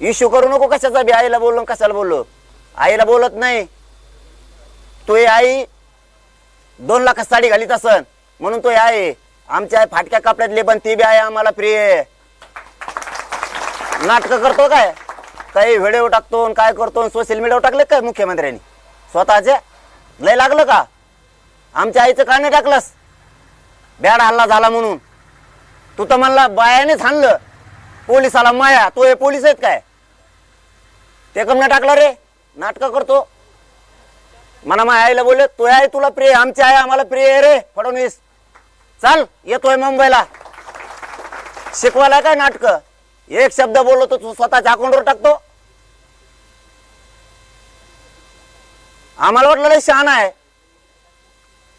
Issue करू नको कशाचा बी आईला बोललो कशाला बोललो? आईला बोलत नाही. तू हे आई दोन लाख साडी घालीत असन. म्हणून तो हे आहे आमच्या आई फाटक्या कपड्यातले पण ती बी आहे आम्हाला प्रिय. नाटक नाटकं करतो काय? काही व्हिडिओ टाकतो आणि काय करतो सोशल मीडियावर टाकले काय मुख्यमंत्र्यांनी? स्वतःचे? लय लागलं का? आमच्या आईचं का नाही टाकलंस. बॅड हल्ला झाला म्हणून. तू तर म्हणला बायानेच हाणलं. पोलिसाला माया तो हे पोलीस आहेत काय? ते कम नाही टाकलं रे. नाटकं करतो. मला माझ्या आईला बोलले तो आहे तुला प्रिय आमची आहे आम्हाला प्रिय आहे रे फडणवीस. चाल येतोय मुंबईला. शिकवायला काय नाटक? एक शब्द बोललो तर तू स्वतःच्या अकाउंटवर टाकतो. आम्हाला वाटलं लय आहे.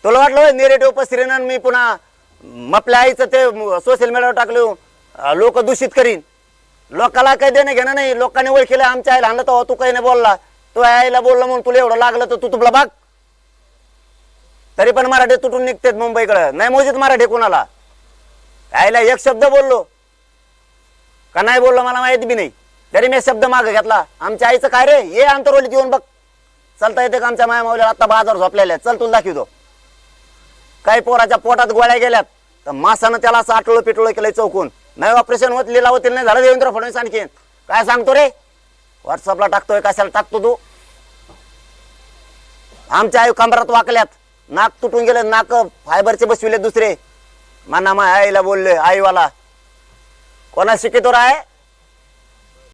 तुला वाटलं निरेटिव्ह पसरेन मी पुन्हा मपल्या आपल्या आईचं ते सोशल मीडियावर टाकलं लोक दूषित करीन. लोकाला काही देणं घेणं नाही. लोकांनी ओळखीला आमच्या आईला आणलं तर तू काही नाही बोलला. तू आईला बोलला म्हणून तुला एवढं लागलं तर तू तुला बघ. तरी पण मराठी तुटून निघतेत मुंबईकडे. नाही मोजित मराठी कोणाला? आईला एक शब्द बोललो. का नाही बोललो मला माहिती बी नाही. तरी मी शब्द मागे घेतला. आमच्या आईचं काय रे? ये आंतरवलीत येऊन बघ. चलता येते का आमच्या माया माऊलीला? आता बाजार झोपलेल्या चल तुला दाखवतो. काही पोराच्या पोटात गोळ्या गेल्यात. तर मासानं त्याला असं आटोळं पिटोळं केलंय चौकून. नाही ऑपरेशन होत लिला होतील नाही झालं देवेंद्र फडणवीस आणखीन काय सांगतो रे? व्हॉट्सअपला टाकतोय कशाला टाकतो तू? आमच्या आई कमरात वाकल्यात. नाक तुटून गेले नाक फायबरचे बसविले दुसरे. माना मा आईला बोलले आईवाला. कोणा शिकितो राय